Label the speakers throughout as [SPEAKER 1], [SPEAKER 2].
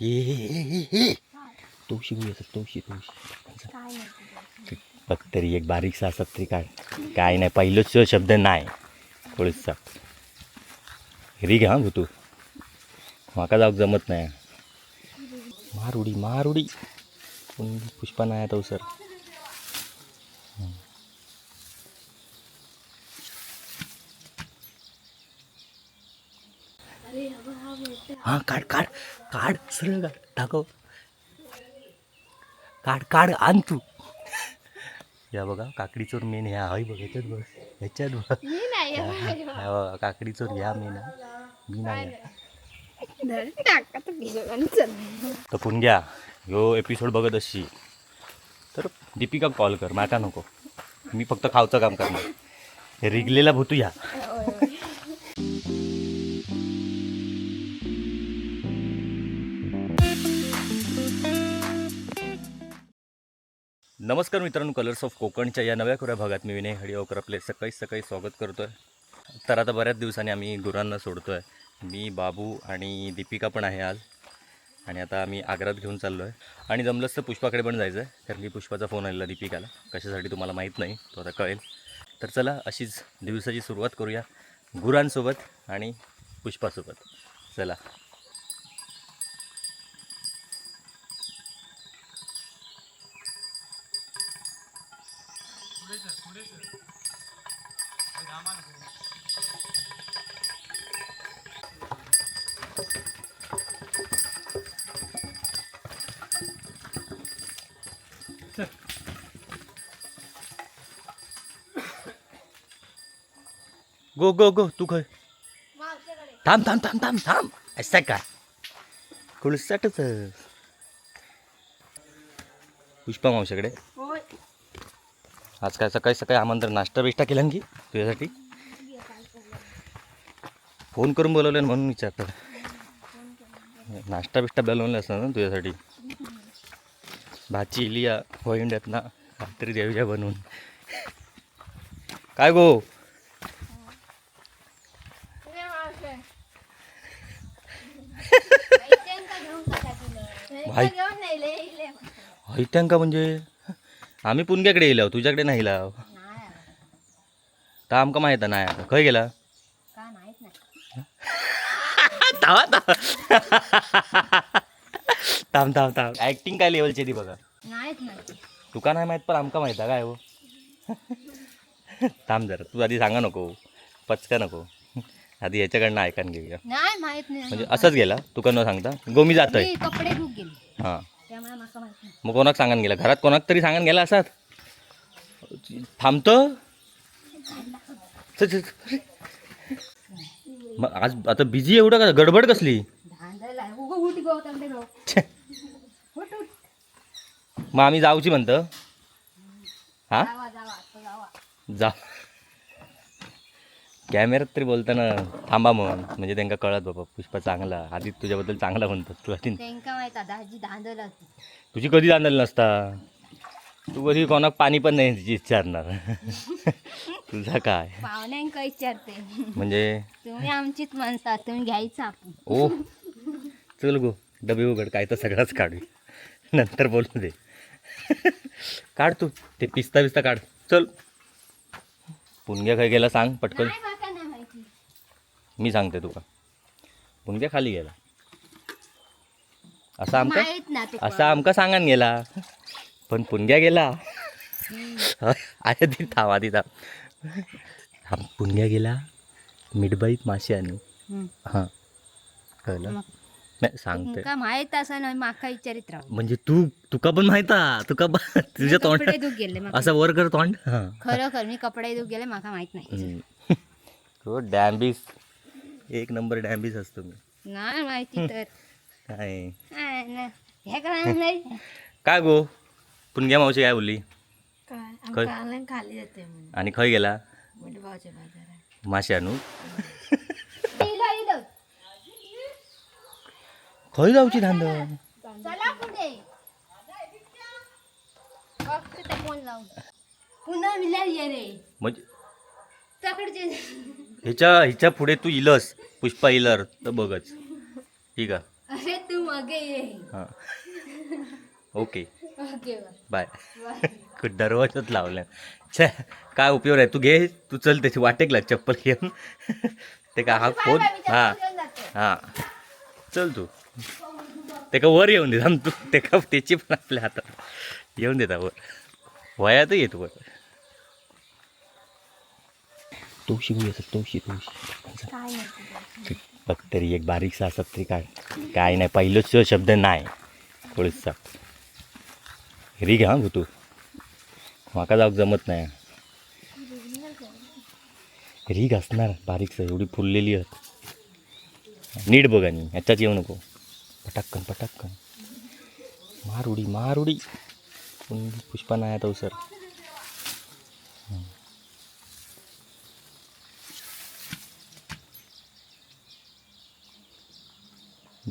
[SPEAKER 1] ये असत बघ तरी एक बारीकसा असत तरी काय? काय नाही पहिलोच शब्द नाही. थोडीसा घरी घ्या भू तू माका जाऊक जमत नाही. मार उडी मार उडी पण पुष्पा नाही आता सर
[SPEAKER 2] हा
[SPEAKER 1] काढ काढ काढ सरळ काढ टाकव. काढ काढ आण तू. या बघा काकडी चोर मेन ह्या हय बघ ह्याच्यात बघ ह्याच्यात बघ. ह्या बघा, काकडी चोर ह्या मेन मी नाही
[SPEAKER 2] तर
[SPEAKER 1] पुणग्या ह्यो एपिसोड बघत असशी. तर दीपिका कॉल कर माका नको. मी फक्त खावचं काम करणार. रिगलेला भूतू या नमस्कार मित्रांनो कलर्स ऑफ कोकणच्या या नव्या खुऱ्या भागात मी विनय हडिओकर आपले सकाळी सकाळी स्वागत करतो आहे तर आता बऱ्याच दिवसांनी आम्ही गुरांना सोडतो आहे मी बाबू आणि दीपिका पण आहे आज. आणि आता आम्ही आग्रात घेऊन चाललो आहे आणि जमलंच तर पुष्पाकडे पण जायचं आहे कारण की पुष्पाचा फोन आलेला दीपिकाला. कशासाठी तुम्हाला माहीत नाही तो आता कळेल. तर चला अशीच दिवसाची सुरुवात करूया गुरांसोबत आणि पुष्पासोबत. चला. गो गो गो तू खय. थांब थांब थांब थांब थांब. असं काय खुलसाटच पुष्पा मावशाकडे. आज काय सकाळी सकाळी आमंत्रण नाश्ता बिष्टा केला की तुझ्यासाठी? फोन करून बोलवलं ना म्हणून विचारतात नाश्ता बिष्टा बोलवलं असतं ना तुझ्यासाठी? भाची इलिया इंडियात ना काहीतरी देऊया बनवून. काय गो
[SPEAKER 2] तुझ्या मावशी. माहितीये का
[SPEAKER 1] म्हणजे? आम्ही पुणग्याकडे येईल तुझ्याकडे नाही लाव तर आमका माहीत नाही आता. खय गेला?
[SPEAKER 2] का
[SPEAKER 1] थांब. थांब थांब ऍक्टिंग काय लेवलची ती बघा. तुका नाही माहीत पण आमका माहीत आहे काय हो? थांब जरा तू आधी सांगा नको. पचका नको. आधी याच्याकडनं ऐकान घेऊया.
[SPEAKER 2] नाही माहीत नाही.
[SPEAKER 1] म्हणजे असंच गेला. तुका न सांगता. गोमी जातोय.
[SPEAKER 2] मी कपडे गेले.
[SPEAKER 1] हां.
[SPEAKER 2] त्यामुळे मला माहीत नाही.
[SPEAKER 1] मग कोणाक सांगान गेला? घरात कोणाक तरी सांगान गेला असात? थांबतो? च- च- च- मग आज आता बिझी एवढं का? गडबड कसली?
[SPEAKER 2] धांदल उगं उठ गो तंडे गो.
[SPEAKER 1] छे.
[SPEAKER 2] उठ उठ.
[SPEAKER 1] मग आम्ही जाऊची म्हणतं. हा?
[SPEAKER 2] जावा जावा आता जावा.
[SPEAKER 1] जा. कॅमेऱ्यात तरी बोलताना थांबा मग म्हणजे त्यांना कळत बाबा पुष्पा चांगला आधी तुझ्याबद्दल चांगला म्हणतो. तू आधी
[SPEAKER 2] त्यांका माहीत आता जी धांदल असते
[SPEAKER 1] तुझी कधी जाणार नसता? तू कधी कोणाक पाणी पण नाही तिची विचारणार. तुझा काय?
[SPEAKER 2] पाहुण्यांका विचारते.
[SPEAKER 1] म्हणजे?
[SPEAKER 2] तुम्ही आमचीच माणसं तुम्ही घ्यायचं आपण.
[SPEAKER 1] ओ चल गो डबे उघड काय तर सगळाच काढू. नंतर बोलू दे. काढ तू ते पिस्ता बिस्ता काढ. चल. पुणग्या काय गेला सांग पटकन.
[SPEAKER 2] नाही
[SPEAKER 1] मी सांगते तुका पुणग्या खाली गेला. असा आमका
[SPEAKER 2] ना
[SPEAKER 1] असा आमका सांगान गेला. पण पुणग्या गेला. आहे ती थांब थांब पुणग्या गेला. मिठबाईत मासे आणू. हां. कळलं. नाही सांगते.
[SPEAKER 2] माहीत असं नाही माका विचारित राहू.
[SPEAKER 1] म्हणजे तू तुका पण माहीत तुका तुझ्या तोंड
[SPEAKER 2] गेले.
[SPEAKER 1] असं वर कर तोंड.
[SPEAKER 2] खरं खरं मी कपडे धुक गेले माका माहीत नाही.
[SPEAKER 1] डॅम्बिस एक नंबर डॅम्बिस असतो मी.
[SPEAKER 2] नाही माहिती तर.
[SPEAKER 1] काय?
[SPEAKER 2] हा, ना. हे नाही
[SPEAKER 1] काय गो? पुणग्या मावशी काय बोलली?
[SPEAKER 2] काय
[SPEAKER 1] खय
[SPEAKER 2] खाली म्हणून.
[SPEAKER 1] आणि खय गेला?
[SPEAKER 2] बाजारात.
[SPEAKER 1] मासे आणू
[SPEAKER 2] इलो, इलो.
[SPEAKER 1] खय जाऊची धांद
[SPEAKER 2] चला पुढे. बघते ते फोन लावून. पुन्हा मिळाल ये रे.
[SPEAKER 1] म्हणजे
[SPEAKER 2] तकडचे
[SPEAKER 1] ह्याच्या ह्याच्या पुढे तू इलस पुष्पा इलर तर बघच. ठीक आहे?
[SPEAKER 2] अरे तू मगे ये.
[SPEAKER 1] हां. ओके.
[SPEAKER 2] Okay
[SPEAKER 1] bye. दरवाजाच लावल्या. छे काय उपयोग आहे? तू घे तू चल त्याची वाटेक लाग चप्पल घेऊन. ते का हा फोन? हां. हां. चल तू. ते का वर येऊन दे थांब तू. ते का त्याची पण आपल्या हातात. येऊन देता वर. वयात येतो वर. तुळशी बी असत तुळशी तुळशी. बघ तरी एक बारीकसा असत तरी काय काय नाही पहिलंच शब्द नाही. थोडीसा री घ्या तू माका जाऊक जमत नाही. रीग असणार बारीकसा एवढी फुललेली आहेत. नीट बघ आणि ह्याच्यात येऊ नको. पटाक्कन पटाक्कन. मार उडी मार उडी पण पुष्पा नाही आता सर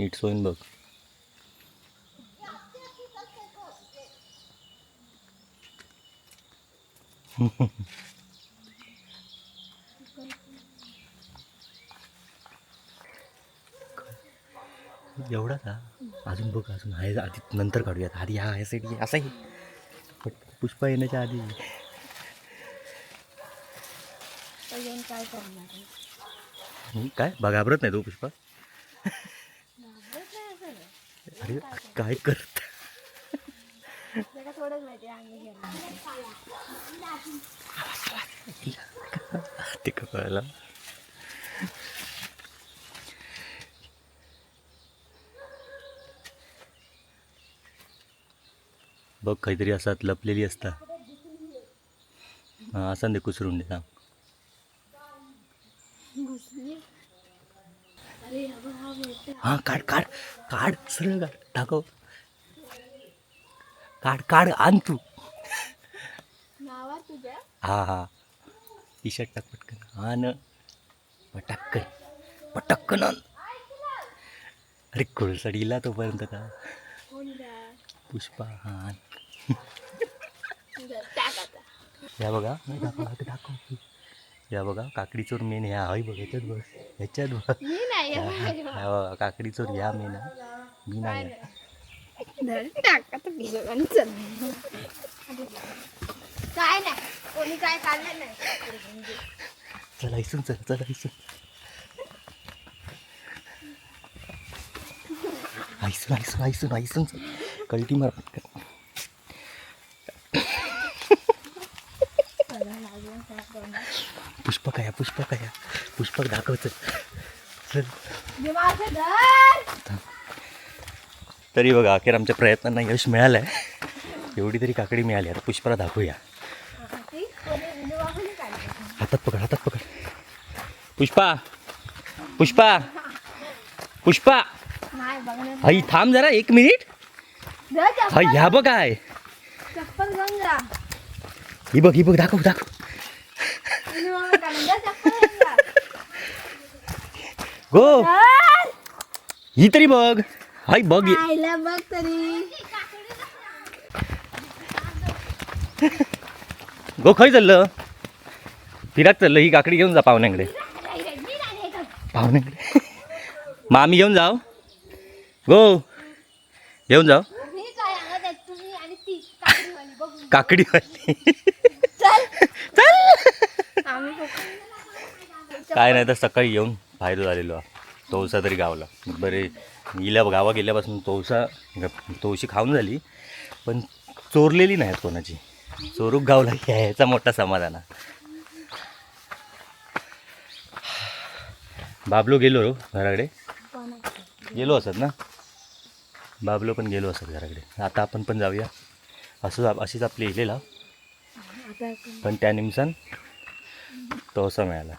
[SPEAKER 1] नीट सोयीन बघ. एवढा का? अजून बघ अजून आहे आधी नंतर काढूयात. आधी हा या साईड असाही. पण पुष्पा येण्याच्या आधी.
[SPEAKER 2] अजून काय करणार आहे?
[SPEAKER 1] काय? बघ घाबरत नाही तू पुष्पा
[SPEAKER 2] घाबरत नाही
[SPEAKER 1] अरे काय करत? ते कळायला बघ काहीतरी असतात लपलेली असतात हां असं दे कुसरून दे सांग
[SPEAKER 2] घुसली अरे हा बघ, हा.
[SPEAKER 1] हां काढ काढ काढ सरळ काढ दाखव काढ काढ आण तू. हा हा. टी शर्ट टाक पटकन. आण. पटक्कन पटक्कन आण. अरे कोळसडीला तोपर्यंत का? पुष्पा हा या बघा. दाखव, दाखव या बघा काकडी चोर मेन ह्या हय बघ ह्याच्यात बघ ह्याच्यात बघ. ह्या बघा. काकडी चोर ह्या मेन. मी नाही
[SPEAKER 2] चल. काय नाही कोणी काय काढलं नाही.
[SPEAKER 1] चला इसून चल चला इसून आईसून आईसून आईसून आईसून कल्टी मार. पुष्पक आहे पुष्पक आहे पुष्पक दाखव चल. चल
[SPEAKER 2] जे माझं धर
[SPEAKER 1] तरी बघा अखेर आमच्या प्रयत्नांना यश मिळालं आहे एवढी तरी काकडी मिळाली. आता पुष्पाला दाखवूया. हातात पकड हातात पकड. पुष्पा पुष्पा पुष्पा. आई थांब जरा एक मिनिट. हा ह्या बघ. काय ही बघ ही बघ दाखव दाखव
[SPEAKER 2] विनोबाने काढून धर चप्पल घेऊन जा
[SPEAKER 1] गो. ही तरी बघ. हाय बघ
[SPEAKER 2] बघ तरी.
[SPEAKER 1] गो खय चाललं. फिराक चाललं. ही काकडी घेऊन जा पाहुण्याकडे. पाहुण्याकडे. मग आम्ही घेऊन जाऊ गो. घेऊन जाऊ
[SPEAKER 2] मी काय चल.
[SPEAKER 1] काय नाही तर सकाळी येऊन फायदा झालेलो हा. तोवसा तरी गावला. बरे गेल्या गावा गेल्यापासून तोवसा तोवशी खाऊन झाली. पण चोरलेली नाही कोणाची. चोरूक गावला याचा मोठा समाधान. हा. बाबलो गेलो रो घराकडे. गेलो असत ना? बाबलो पण गेलो असत घराकडे. आता आपण पण जाऊया. असं आप- अशीच आपली इलेला. पण त्या निमसान तोसा मिळाला.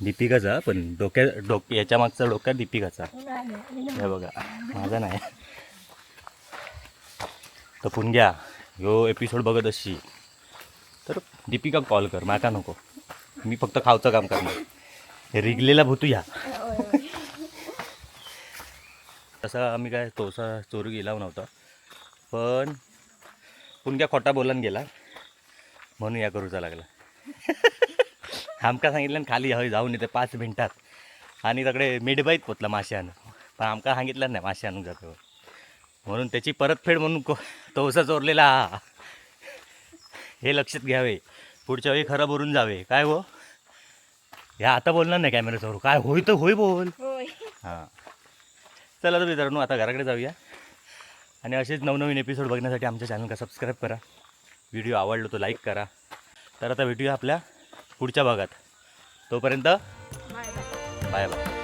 [SPEAKER 1] दीपिकाचा पण डोक्या डोक याच्या मागचा डोक्या दीपिकाचा हे बघा माझा नाही. तर पुणग्या ह्यो एपिसोड बघत अशी तर दीपिका कॉल कर माका नको. मी फक्त खावचं काम करणार. रिगलेला भूतू ह्या. तसा आम्ही काय तोसा चोरी गेला नव्हता. पण पुणग्या खोटा बोलान गेला. म्हणून या करूचा लागला. आमका सांगितलं खाली हय जाऊन येते पाच मिनटात. आणि तकडे मिडबाईत पोचला मासे आणून पण आमका सांगितलं नाही मासे आणून जातो. म्हणून त्याची परतफेड म्हणून को तोसा चोरलेला. हा. लक्षात घ्यावे. पुढच्या वेळी खरं भरून जावे. काय हो? ह्या आता बोलणार नाही कॅमेऱ्यासमोर काय होय तर होय बोल. हां. चला तर मित्रांनो आता घराकडे जाऊया. आणि असेच नवनवीन एपिसोड बघण्यासाठी आमच्या चॅनलला सबस्क्राईब करा. व्हिडिओ आवडलो तो लाईक करा. तर आता भेटूया आपल्या पुढच्या भागात. तोपर्यंत
[SPEAKER 2] बाय बाय.
[SPEAKER 1] Bye bye.